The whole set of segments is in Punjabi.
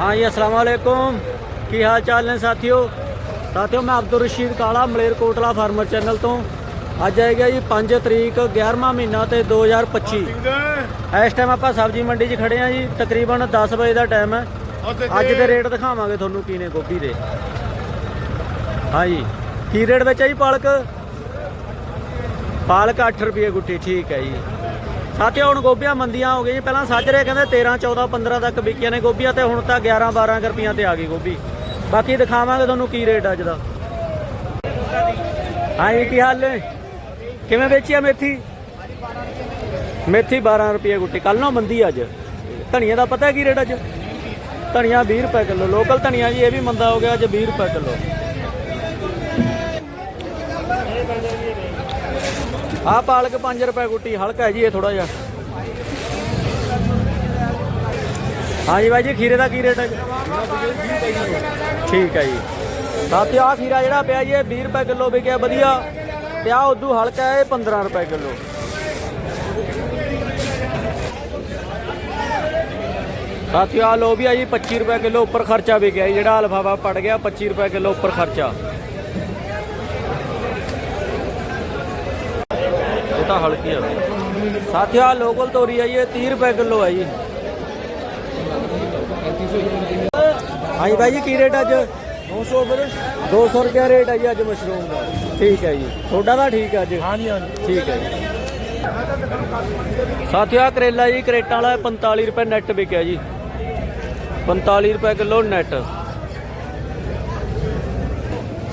हाँ जी अस्सलाम वालेकुम ਕੀ ਹਾਲ ਚਾਲ ਨੇ ਸਾਥੀਓ ਸਾਥੀਓ ਮੈਂ ਅਬਦੁਲ ਰਸ਼ੀਦ ਕਾਲਾ ਮਲੇਰਕੋਟਲਾ ਫਾਰਮਰ ਚੈਨਲ ਤੋਂ ਅੱਜ ਆਏਗਾ ਜੀ 5 ਤਰੀਕ 11ਵਾਂ ਮਹੀਨਾ ਤੇ 2025 ਇਸ ਟਾਈਮ ਆਪਾਂ ਸਬਜ਼ੀ ਮੰਡੀ 'ਚ ਖੜੇ ਆ ਜੀ ਤਕਰੀਬਨ 10 ਵਜੇ ਦਾ ਟਾਈਮ ਹੈ ਅੱਜ ਦੇ ਰੇਟ ਦਿਖਾਵਾਂਗੇ ਤੁਹਾਨੂੰ ਕੀ ਨੇ ਗੋਭੀ ਦੇ ਹਾਂ ਜੀ ਕੀ ਰੇਟ ਵਿੱਚ ਹੈ ਜੀ ਪਾਲਕ ਪਾਲਕ 8 ਰੁਪਏ ਗੁੱਟੀ ਠੀਕ ਹੈ ਜੀ ਸਾਥੀਓ, ਹੁਣ ਗੋਭੀਆਂ ਮੰਦੀਆਂ ਹੋ ਗਈਆਂ ਜੀ। ਪਹਿਲਾਂ ਸਾਜਰੇ ਕਹਿੰਦੇ 13 14 15 ਤੱਕ ਵਿਕੀਆਂ ਨੇ ਗੋਭੀਆਂ ਤੇ ਹੁਣ ਤਾਂ 11 12 ਰੁਪਈਆਂ ਤੇ ਆ ਗਈ ਗੋਭੀ। ਬਾਕੀ ਦਿਖਾਵਾਂਗੇ ਤੁਹਾਨੂੰ ਕੀ ਰੇਟ ਅੱਜ ਦਾ। ਹਾਂ ਜੀ ਕੀ ਹਾਲ ਨੇ? ਕਿਵੇਂ ਵੇਚੀ ਆ ਮੇਥੀ? ਮੇਥੀ 12 ਰੁਪਏ ਗੁੱਟੀ। ਕੱਲ ਨਾ ਮੰਦੀ ਅੱਜ। ਧਨੀਆ ਦਾ ਪਤਾ ਕੀ ਰੇਟ ਅੱਜ? ਧਨੀਆ 20 ਰੁਪਏ ਕਿਲੋ। ਲੋਕਲ ਧਨੀਆ ਜੀ, ਇਹ ਵੀ ਮੰਦਾ ਹੋ ਗਿਆ, ਅੱਜ 20 ਰੁਪਏ ਕਿਲੋ। ਆ ਪਾਲਕ 5 ਰੁਪਏ ਗੁੱਟੀ ਹਲਕਾ ਹੈ ਜੀ ਇਹ ਥੋੜਾ ਜਿਹਾ। ਹਾਂਜੀ ਬਾਈ ਜੀ, ਖੀਰੇ ਦਾ ਕੀ ਰੇਟ ਹੈ ਠੀਕ ਹੈ ਜੀ। ਸਾਥੀ ਆ ਖੀਰਾ ਜਿਹੜਾ ਪਿਆ ਜੀ, ਇਹ 20 ਰੁਪਏ ਕਿਲੋ ਵਿਕਿਆ, ਵਧੀਆ। ਤੇ ਆ ਉਦੋਂ ਹਲਕਾ ਹੈ, ਇਹ 15 ਰੁਪਏ ਕਿਲੋ। ਸਾਥੀ ਆ ਲੋ ਵੀ ਆ ਜੀ 25 ਰੁਪਏ ਕਿਲੋ ਉੱਪਰ ਖਰਚਾ ਵਿਕਿਆ ਜੀ, ਜਿਹੜਾ ਲਫਾਫਾ ਪੜ ਗਿਆ 25 ਰੁਪਏ ਕਿਲੋ ਉੱਪਰ ਖਰਚਾ। ਤਾਂ ਹਲਕੀ ਆ। ਸਾਥੀਓ ਆ ਲੋਕਲ ਤੋਰੀ ਆ ਜੀ ਇਹ 30 ਰੁਪਏ ਕਿਲੋ ਆ ਜੀ। ਹਾਂਜੀ ਭਾਈ ਜੀ ਕੀ ਰੇਟ ਅੱਜ? 200 ਫਿਰ 200 ਰੁਪਏ ਰੇਟ ਹੈ ਜੀ ਅੱਜ ਮਸ਼ਰੂਮ ਦਾ। ਠੀਕ ਹੈ ਜੀ। ਤੁਹਾਡਾ ਤਾਂ ਠੀਕ ਹੈ ਅੱਜ। ਹਾਂਜੀ ਹਾਂਜੀ। ਠੀਕ ਹੈ ਜੀ। ਸਾਥੀਓ ਆ ਕਰੇਲਾ ਜੀ ਕਰੇਟਾਂ ਵਾਲਾ 45 ਰੁਪਏ ਨੈਟ ਵਿਕਿਆ ਜੀ। 45 ਰੁਪਏ ਕਿਲੋ ਨੈਟ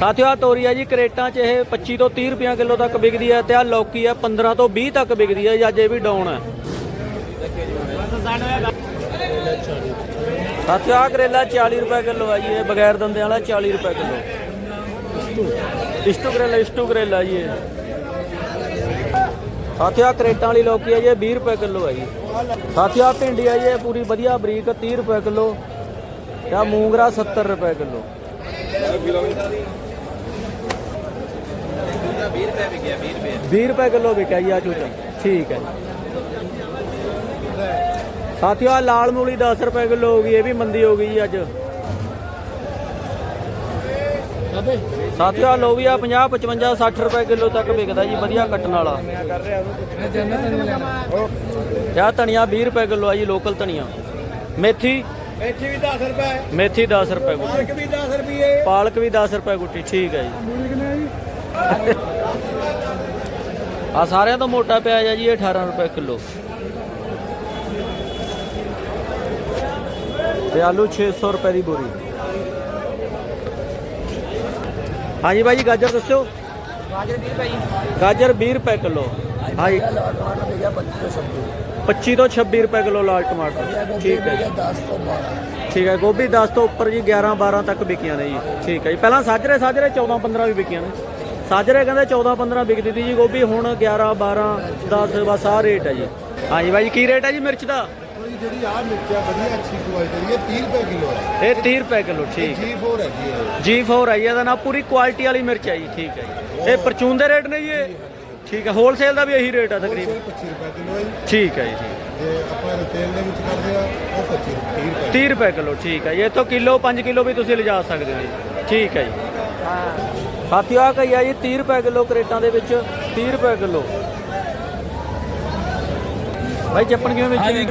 ਸਾਥੀਓ ਆ ਤੋਰੀ ਆ ਜੀ, ਕਰੇਟਾਂ 'ਚ ਇਹ 25 ਤੋਂ 30 ਰੁਪਏ ਕਿਲੋ ਤੱਕ ਵਿਕਦੀ ਹੈ ਤੇ ਆ ਲੌਕੀ ਆ 15 ਤੋਂ 20 ਤੱਕ ਵਿਕਦੀ ਹੈ ਜੀ, ਅੱਜ ਇਹ ਵੀ ਡਾਊਨ ਹੈ ਸਾਥੀਓ ਆ ਕਰੇਲਾ 40 ਰੁਪਏ ਕਿਲੋ ਹੈ ਜੀ, ਇਹ ਬਗੈਰ ਦੰਦੇ ਵਾਲਾ 40 ਰੁਪਏ ਕਿਲੋ। ਇਸਟੂ ਕਰੇਲਾ ਇਸਟੂ ਕਰੇਲਾ ਜੀ ਇਹ। ਸਾਥੀਓ ਆ ਕਰੇਟਾਂ ਵਾਲੀ ਲੌਕੀ ਆ ਜੀ, ਇਹ 20 ਰੁਪਏ ਕਿਲੋ ਹੈ ਜੀ। ਸਾਥੀਓ ਆ ਭਿੰਡੀ ਆ ਜੀ, ਇਹ ਪੂਰੀ ਵਧੀਆ ਬਰੀਕ 30 ਰੁਪਏ ਕਿਲੋ ਤੇ ਆ ਮੂੰਗਰਾ 70 ਰੁਪਏ ਕਿਲੋ। 20 ਰੁਪਏ ਕਿਲੋ ਵਿਕਿਆ ਜੀ ਆ ਚੂਚਾ। ਠੀਕ ਹੈ ਸਾਥੀਓ ਆ ਲਾਲ ਮੂਲੀ 10 ਰੁਪਏ ਕਿਲੋ ਹੋ ਗਈ ਇਹ ਵੀ ਮੰਦੀ ਹੋ ਗਈ ਜੀ ਅੱਜ। ਸਾਥੀਓ ਆ ਲੋਬੀਆ 50 55 60 ਰੁਪਏ ਕਿਲੋ ਤੱਕ ਵਿਕਦਾ ਜੀ ਵਧੀਆ ਕੱਟਣ ਵਾਲਾ। ਯਾ ਧਨੀਆ 20 ਰੁਪਏ ਕਿਲੋ ਆ ਜੀ ਲੋਕਲ ਧਨੀਆ। ਮੇਥੀ? ਇੱਥੇ ਵੀ 10 ਰੁਪਏ। ਮੇਥੀ 10 ਰੁਪਏ ਗੁੱਟੀ। ਪਾਲਕ ਵੀ 10 ਰੁਪਏ। ਪਾਲਕ ਵੀ 10 ਰੁਪਏ ਗੁੱਟੀ ਠੀਕ ਹੈ ਜੀ? ਆ ਜੀ ਸਾਰਿਆਂ ਤੋਂ ਮੋਟਾ ਪਿਆਜ਼ ਆ ਜੀ ਇਹ 18 ਰੁਪਏ ਕਿਲੋ। ਤੇ ਆਲੂ 600 ਰੁਪਏ ਦੀ ਬੋਰੀ। ਹਾਂਜੀ ਭਾਈ ਜੀ ਗਾਜਰ ਦੱਸਿਓ? ਗਾਜਰ 20 ਰੁਪਏ ਜੀ। ਗਾਜਰ 20 ਰੁਪਏ ਕਿਲੋ। ਹਾਂਜੀ। 25 ਤੋਂ 26 ਰੁਪਏ ਕਿਲੋ ਲਾਲ ਟਮਾਟਰ। ਠੀਕ ਹੈ ਜੀ। 10 ਤੋਂ 12 ਠੀਕ ਹੈ ਗੋਭੀ 10 ਤੋਂ ਉੱਪਰ ਜੀ 11 12 ਤੱਕ ਵਿਕੀਆਂ ਨੇ ਜੀ। ਠੀਕ ਹੈ ਜੀ। ਪਹਿਲਾਂ ਸਾਜਰੇ ਸਾਜਰੇ 14 15 ਵੀ ਵਿਕੀਆਂ ਨੇ। ਸਾਜਰੇ ਕਹਿੰਦੇ 14 15 ਵਿਕਦੀ ਸੀ ਜੀ ਗੋਭੀ ਹੁਣ 11 12 10 ਬਸ ਆਹ ਰੇਟ ਹੈ ਜੀ। ਹਾਂਜੀ ਬਾਈ ਜੀ ਕੀ ਰੇਟ ਹੈ ਜੀ ਮਿਰਚ ਦਾ? ਜਿਹੜੀ ਆ ਮਿਰਚ ਆ ਵਧੀਆ ਅੱਛੀ ਕੁਆਲਿਟੀ ਦੀ ਹੈ 30 ਰੁਪਏ ਕਿਲੋ ਹੈ ਇਹ 30 ਰੁਪਏ ਕਿਲੋ ਠੀਕ G4 ਹੈ ਜੀ ਇਹ। G4 ਹੈ ਜੀ ਇਹਦਾ ਨਾਮ ਪੂਰੀ ਕੁਆਲਿਟੀ ਵਾਲੀ ਮਿਰਚ ਹੈ ਜੀ ਠੀਕ ਹੈ ਜੀ। ਇਹ ਪਰਚੂਨ ਦੇ ਰੇਟ ਨੇ ਜੀ ਇਹ? ਠੀਕ ਹੈ ਹੋਲਸੇਲ ਦਾ ਵੀ ਇਹੀ ਰੇਟ ਹੈ ਤਕਰੀਬਨ। 25 ਰੁਪਏ ਕਿਲੋ ਹੈ ਜੀ। ਠੀਕ ਹੈ ਜੀ ਜੇ ਆਪਾਂ ਰਿਟੇਲ ਦੇ ਵਿੱਚ ਕਰਦੇ ਆ ਉਹ 25 ਰੁਪਏ 30 ਰੁਪਏ। 30 ਰੁਪਏ ਕਿਲੋ ਠੀਕ ਹੈ ਜੀ। ਇੱਥੋਂ ਕਿਲੋ 5 ਕਿਲੋ ਵੀ ਤੁਸੀਂ ਲਿਜਾ ਸਕਦੇ ਹੋ ਜੀ। ਠੀਕ ਹੈ ਜੀ। ਸਾਥੀਓ ਆ ਕਈ ਆ ਜੀ 30 ਰੁਪਏ ਕਿਲੋ ਕਰੇਟਾਂ ਦੇ ਵਿੱਚ 30 ਰੁਪਏ ਕਿਲੋ। ਭਾਈ ਚੱਪਣ ਕਿਵੇਂ ਵੇਚੀ?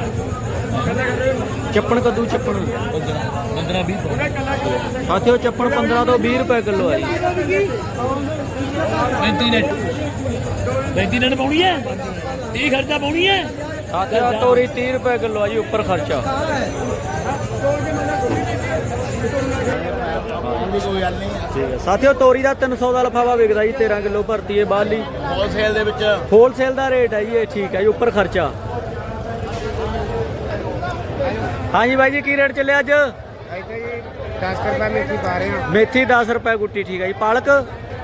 ਚੱਪਣ ਕਦੂ ਚੱਪਣ। 15 20 ਸਾਥੀਓ ਚੱਪਣ 15 ਤੋਂ 20 ਰੁਪਏ ਕਿਲੋ ਹੈ ਜੀ। 35 ਨੈਟ। 35 ਨੈਟ ਪਾਉਣੀ ਹੈ? 30 ਖਰਚਾ ਪਾਉਣੀ ਹੈ? ਸਾਥੀਓ ਤੋਰੀ 30 ਰੁਪਏ ਕਿਲੋ ਹੈ ਜੀ ਉੱਪਰ ਖਰਚਾ। ਕੋਈ ਗੱਲ ਨਹੀਂ ਠੀਕ ਹੈ ਸਾਥੀਓ ਤੋਰੀ ਦਾ 300 ਦਾ ਲਫਾਫਾ ਵਿਕਦਾ ਜੀ 13 ਕਿਲੋ ਭਰਤੀ ਹੈ ਬਾਹਰਲੀ। ਹੋਲਸੇਲ ਦੇ ਵਿੱਚ। ਹੋਲਸੇਲ ਦਾ ਰੇਟ ਹੈ ਜੀ ਇਹ ਠੀਕ ਹੈ ਜੀ ਉੱਪਰ ਖਰਚਾ। ਹਾਂਜੀ ਬਾਈ ਜੀ ਕੀ ਰੇਟ ਚੱਲਿਆ ਅੱਜ? 10 ਰੁਪਏ ਮੇਥੀ ਪਾ ਰਹੇ ਹਾਂ ਮੇਥੀ 10 ਰੁਪਏ ਗੁੱਟੀ ਠੀਕ ਹੈ ਜੀ। ਪਾਲਕ?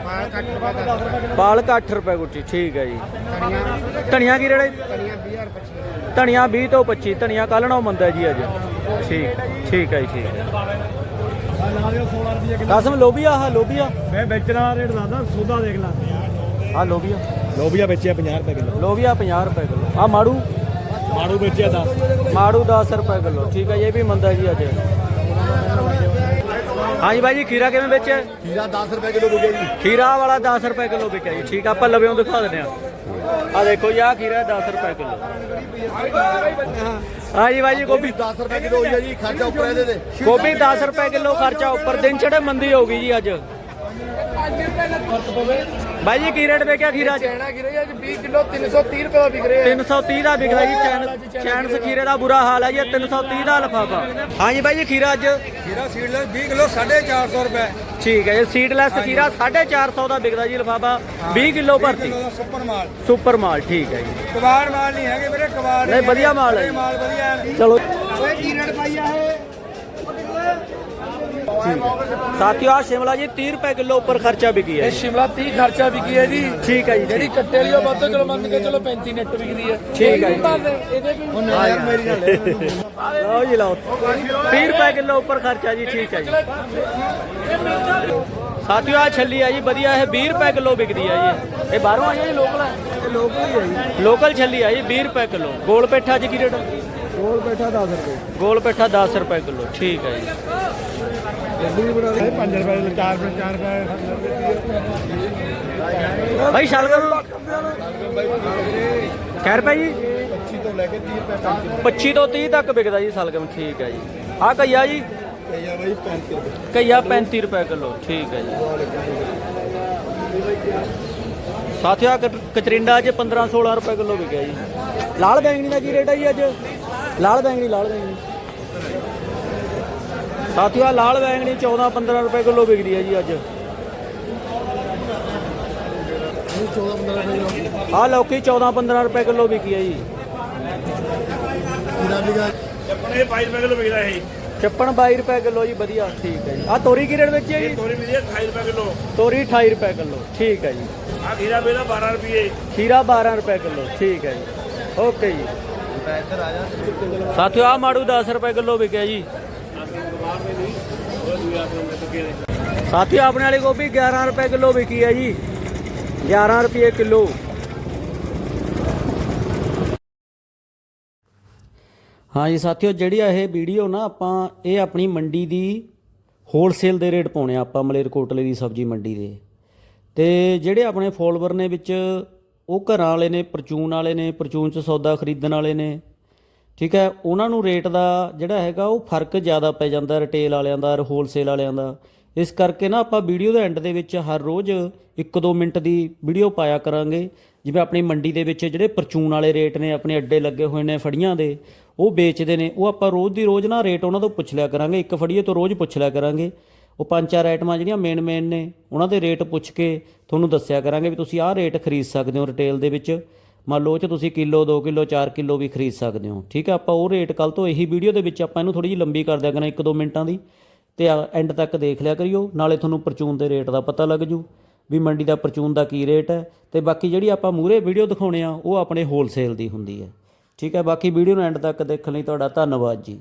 ਮਾਲ 8 ਰੁਪਏ 10 ਰੁਪਏ ਪਾਲਕ 8 ਰੁਪਏ ਗੁੱਟੀ ਠੀਕ ਹੈ ਜੀ। ਧਨੀਆ। ਧਨੀਆ ਕੀ ਰੇਟ ਹੈ? ਧਨੀਆ 20 ਰੁਪਏ ਧਨੀਆ 20 ਤੋਂ 25 ਧਨੀਆ ਕੱਲ੍ਹ ਨਾਲੋਂ ਮੰਦਾ ਜੀ ਅੱਜ। ਠੀਕ ਠੀਕ ਹੈ ਜੀ ਠੀਕ ਹੈ ਲਾ ਦਿਓ 16 ਰੁਪਏ ਕਸਮ ਲੋਬੀਆ ਹਾਂ ਲੋਬੀਆ ਮੈਂ ਵੇਚਣਾ ਰੇਟ ਦੱਸਦਾ ਸੌਦਾ ਦੇਖ ਲਾ। ਹਾਂ ਲੋਬੀਆ ਲੋਬੀਆ ਵੇਚਿਆ 50 ਰੁਪਏ ਕਿਲੋ। ਲੋਬੀਆ 50 ਰੁਪਏ ਕਿਲੋ। ਆ ਮਾੜੂ। ਮਾੜੂ ਵੇਚਿਆ 10 ਮਾੜੂ 10 ਰੁਪਏ ਕਿਲੋ। ਠੀਕ ਹੈ ਇਹ ਵੀ ਮੰਦਾ ਜੀ। ਅੱਜ ਹਾਂਜੀ ਬਾਈ ਜੀ ਖੀਰਾ ਕਿਵੇਂ ਵੇਚਿਆ? ਖੀਰਾ 10 ਰੁਪਏ ਕਿਲੋ ਵਿਕਿਆ ਜੀ। ਖੀਰਾ ਵਾਲਾ 10 ਰੁਪਏ ਕਿਲੋ ਵਿਕਿਆ ਜੀ। ਠੀਕ ਆ ਆਪਾਂ ਲਵਿਓਂ ਦਿਖਾ ਦਿੰਦੇ ਆ। ਆ ਦੇਖੋ ਜੀ ਆ ਖੀਰਾ 10 ਰੁਪਏ ਕਿਲੋ। ਹਾਂਜੀ ਬਾਈ ਜੀ ਗੋਭੀ। 10 ਰੁਪਏ ਕਿਲੋ ਹੋਈ ਹੈ ਜੀ ਖਰਚਾ ਉੱਪਰ ਇਹਦੇ ਤੇ। ਗੋਭੀ 10 ਰੁਪਏ ਕਿਲੋ ਖਰਚਾ ਉੱਪਰ ਦਿਨ ਚੜੇ ਮੰਦੀ ਹੋ ਗਈ ਜੀ ਅੱਜ। ਬਾਈ ਜੀ ਕੀ ਰੇਟ ਵੇਚਿਆ ਖੀਰਾ ਚ? ਚੈਣਾ ਗਿਰੇ ਅੱਜ 20 ਕਿਲੋ 330 ਰੁਪਏ ਦਾ ਵਿਕ ਰਿਹਾ 330 ਦਾ ਵਿਕਦਾ ਜੀ ਚੈਨ ਚੈਨ ਖੀਰੇ। ਦਾ ਬੁਰਾ ਹਾਲ ਹੈ ਜੀ 330 ਦਾ ਲਫਾਫਾ। ਹਾਂਜੀ ਬਾਈ ਜੀ ਖੀਰਾ ਅੱਜ? ਖੀਰਾ ਸੀਡਲੈਸ 20 ਕਿਲੋ 450 ਰੁਪਏ। ਠੀਕ ਹੈ ਜੀ ਸੀਡਲੈਸ ਖੀਰਾ 450 ਦਾ ਵਿਕਦਾ ਜੀ ਲਫਾਫਾ। 20 ਕਿਲੋ ਭਰਤੀ। ਸੁਪਰ ਮਾਲ। ਸੁਪਰ ਮਾਲ ਠੀਕ ਹੈ ਜੀ। ਕਬਾੜ ਮਾਲ ਨਹੀਂ ਹੈਗੇ ਮੇਰੇ ਕਬਾੜ ਨਹੀਂ ਵਧੀਆ ਮਾਲ ਹੈ ਜੀ। ਮਾਲ ਵਧੀਆ ਹੈ ਚਲੋ। ਓਏ ਕੀ ਰੇਟ ਪਾਈਆ ਹੈ ਸਾਥੀਓ ਆ ਸ਼ਿਮਲਾ ਜੀ 30 ਰੁਪਏ ਕਿਲੋ ਉੱਪਰ ਖਰਚਾ ਵਿਕੀ ਹੈ ਇਹ ਸ਼ਿਮਲਾ 30 ਖਰਚਾ ਵਿਕੀ ਹੈ ਜੀ। ਠੀਕ ਹੈ ਜੀ ਜਿਹੜੀ ਕੱਟੇ ਲਈ ਉਹ ਵੱਧ ਤੋਂ ਚਲੋ ਮੰਨ ਕੇ ਚਲੋ 35 ਨੈਟ ਵਿਕਦੀ ਹੈ। ਠੀਕ ਹੈ ਜੀ। ਇਹਦੇ ਵੀ ਉਹ ਨਾ ਯਾਰ ਮੇਰੀ ਨਾਲ ਲਓ ਜੀ ਲਓ। 30 ਰੁਪਏ ਕਿਲੋ ਉੱਪਰ ਖਰਚਾ ਜੀ ਠੀਕ ਹੈ ਜੀ। ਸਾਥੀਓ ਆ ਛੱਲੀ ਆ ਜੀ ਵਧੀਆ। ਇਹ 20 ਰੁਪਏ ਕਿਲੋ ਵਿਕਦੀ ਆ ਜੀ। ਇਹ ਬਾਹਰੋਂ ਆਈ ਹੈ ਜੀ ਲੋਕਲ ਹੈ ਲੋਕਲ ਹੀ ਹੈ ਜੀ। ਲੋਕਲ ਛੱਲੀ ਆ ਜੀ 20 ਰੁਪਏ ਕਿਲੋ। ਗੋਲ ਪੇਠਾ ਜੀ ਕੀ ਰੇਟ ਕੋਲ ਬੈਠਾ 10 ਰੁਪਏ। ਗੋਲ ਪੇਠਾ 10 ਰੁਪਏ ਕਿਲੋ ਠੀਕ ਹੈ ਜੀ। ਭਾਈ ਸ਼ਲਗਮ ਖੈਰ ਭਾਈ ਜੀ। 25 ਤੋਂ ਲੈ ਕੇ 30 ਰੁਪਏ ਤੱਕ 25 ਤੋਂ 30 ਤੱਕ ਵਿਕਦਾ ਜੀ ਸ਼ਲਗਮ, ਠੀਕ ਹੈ ਜੀ। ਆ ਕਈਆ ਜੀ? ਕਈਆ ਬਾਈ 35 ਰੁਪਏ ਕਈਆ 35 ਰੁਪਏ ਕਿਲੋ, ਠੀਕ ਹੈ ਜੀ। ਸਾਥੀਓ, ਆਹ ਕਚਰਿੰਡਾ ਅੱਜ 15 16 ਰੁਪਏ ਕਿਲੋ ਵਿਕਿਆ ਜੀ। ਲਾਲ ਬੈਂਗਣੀ ਦਾ ਕੀ ਰੇਟ ਹੈ ਜੀ ਅੱਜ? ਲਾਲ ਬੈਂਗਣੀ ਲਾਲ ਬੈਂਗਣੀ। ਸਾਥੀਓ ਆਹ ਲਾਲ ਬੈਂਗਣੀ 14 15 ਰੁਪਏ ਕਿਲੋ ਵਿਕਦੀ ਹੈ ਜੀ ਅੱਜ। 14 15 ਰੁਪਏ ਆਹ ਲੌਕੀ 14 15 ਰੁਪਏ ਕਿਲੋ ਵਿਕੀ ਹੈ ਜੀ। ਖੀਰਾ ਵਿਕਾ ਆਪਣੇ 22 ਰੁਪਏ ਕਿਲੋ ਵਿਕਦਾ ਇਹ। ਚੱਪਣ 22 ਰੁਪਏ ਕਿਲੋ ਜੀ ਵਧੀਆ ਠੀਕ ਹੈ ਜੀ। ਆਹ ਤੋਰੀ ਕੀ ਰੇਟ ਵਿੱਚ ਹੈ ਜੀ? ਤੋਰੀ ਮਿਲਦੀ ਹੈ 28 ਰੁਪਏ ਕਿਲੋ। ਤੋਰੀ 28 ਰੁਪਏ ਕਿਲੋ ਠੀਕ ਹੈ ਜੀ। ਆ ਖੀਰਾ ਵੇਚਦਾ 12 ਰੁਪਏ। ਖੀਰਾ 12 ਰੁਪਏ ਕਿਲੋ ਠੀਕ ਹੈ ਜੀ। ਓਕੇ ਜੀ। ਸਾਥੀਓ ਆ ਮਾੜੂ 10 ਰੁਪਏ ਕਿਲੋ ਵਿਕਿਆ ਜੀ। ਸਾਥੀ ਆਪਣੇ ਵਾਲੀ ਗੋਭੀ 11 ਰੁਪਏ ਕਿਲੋ ਵਿਕੀ ਹੈ ਜੀ। 11 ਰੁਪਏ ਕਿਲੋ। ਹਾਂ ਜੀ, ਸਾਥੀਓ, ਜਿਹੜੀ ਆ ਇਹ ਵੀਡੀਓ ਨਾ, ਆਪਾਂ ਇਹ ਆਪਣੀ ਮੰਡੀ ਦੀ ਹੋਲਸੇਲ ਦੇ ਰੇਟ ਪਾਉਣੇ ਆ, ਆਪਾਂ ਮਲੇਰਕੋਟਲੇ ਦੀ ਸਬਜ਼ੀ ਮੰਡੀ ਦੇ। ਤੇ ਜਿਹੜੇ ਆਪਣੇ ਫੋਲੋਵਰ ਨੇ ਵਿੱਚ, ਉਹ ਘਰਾਂ ਵਾਲੇ ਨੇ, ਪਰਚੂਨ ਵਾਲੇ ਨੇ, ਪਰਚੂਨ ਚ ਸੌਦਾ ਖਰੀਦਣ ਵਾਲੇ ਨੇ ਠੀਕ ਹੈ, ਉਹਨਾਂ ਨੂੰ ਰੇਟ ਦਾ ਜਿਹੜਾ ਹੈਗਾ ਉਹ ਫ਼ਰਕ ਜ਼ਿਆਦਾ ਪੈ ਜਾਂਦਾ ਰਿਟੇਲ ਵਾਲਿਆਂ ਦਾ ਹੋਲਸੇਲ ਵਾਲਿਆਂ ਦਾ। ਇਸ ਕਰਕੇ ਨਾ ਆਪਾਂ ਵੀਡੀਓ ਦੇ ਐਂਡ ਦੇ ਵਿੱਚ ਹਰ ਰੋਜ਼ 1-2 ਮਿੰਟ ਦੀ ਵੀਡੀਓ ਪਾਇਆ ਕਰਾਂਗੇ। ਜਿਵੇਂ ਆਪਣੀ ਮੰਡੀ ਦੇ ਵਿੱਚ ਜਿਹੜੇ ਪਰਚੂਨ ਵਾਲੇ ਰੇਟ ਨੇ, ਆਪਣੇ ਅੱਡੇ ਲੱਗੇ ਹੋਏ ਨੇ ਫੜੀਆਂ ਦੇ, ਉਹ ਵੇਚਦੇ ਨੇ। ਉਹ ਆਪਾਂ ਰੋਜ਼ ਦੀ ਰੋਜ਼ ਨਾ ਰੇਟ ਉਹਨਾਂ ਤੋਂ ਪੁੱਛ ਲਿਆ ਕਰਾਂਗੇ। ਇੱਕ ਫੜੀਏ ਤੋਂ ਰੋਜ਼ ਪੁੱਛ ਲਿਆ ਕਰਾਂਗੇ। ਉਹ ਪੰਜ ਚਾਰ ਆਈਟਮਾਂ ਜਿਹੜੀਆਂ ਮੇਨ ਮੇਨ ਨੇ, ਉਹਨਾਂ ਦੇ ਰੇਟ ਪੁੱਛ ਕੇ ਤੁਹਾਨੂੰ ਦੱਸਿਆ ਕਰਾਂਗੇ ਵੀ ਤੁਸੀਂ ਆਹ ਰੇਟ ਖਰੀਦ ਸਕਦੇ ਹੋ ਰਿਟੇਲ ਦੇ ਵਿੱਚ। ਮੰਨ ਲਓ 'ਚ ਤੁਸੀਂ ਕਿਲੋ 2 ਕਿਲੋ 4 ਕਿਲੋ ਵੀ ਖਰੀਦ ਸਕਦੇ ਹੋ। ਠੀਕ ਹੈ ਆਪਾਂ ਉਹ ਰੇਟ ਕੱਲ ਤੋਂ ਇਹੀ ਵੀਡੀਓ ਦੇ ਵਿੱਚ ਆਪਾਂ ਇਹਨੂੰ ਥੋੜੀ ਜਿਹੀ ਲੰਬੀ ਕਰ ਦਿਆ ਕਰਾਂ 1-2 ਮਿੰਟਾਂ ਦੀ। ਤੇ ਐਂਡ ਤੱਕ ਦੇਖ ਲਿਆ ਕਰਿਓ, ਨਾਲੇ ਤੁਹਾਨੂੰ ਪਰਚੂਨ ਦੇ ਰੇਟ ਦਾ ਪਤਾ ਲੱਗ ਜੂ ਵੀ ਮੰਡੀ ਦਾ ਪਰਚੂਨ ਦਾ ਕੀ ਰੇਟ ਹੈ। ਤੇ ਬਾਕੀ ਜਿਹੜੀ ਆਪਾਂ ਮੂਰੇ ਵੀਡੀਓ ਦਿਖਾਉਣੇ ਆ, ਉਹ ਆਪਣੇ ਹੋਲਸੇਲ ਦੀ ਹੁੰਦੀ ਹੈ। ਠੀਕ ਹੈ ਬਾਕੀ ਵੀਡੀਓ ਨੂੰ ਐਂਡ ਤੱਕ ਦੇਖਣ ਲਈ ਤੁਹਾਡਾ ਧੰਨਵਾਦ ਜੀ।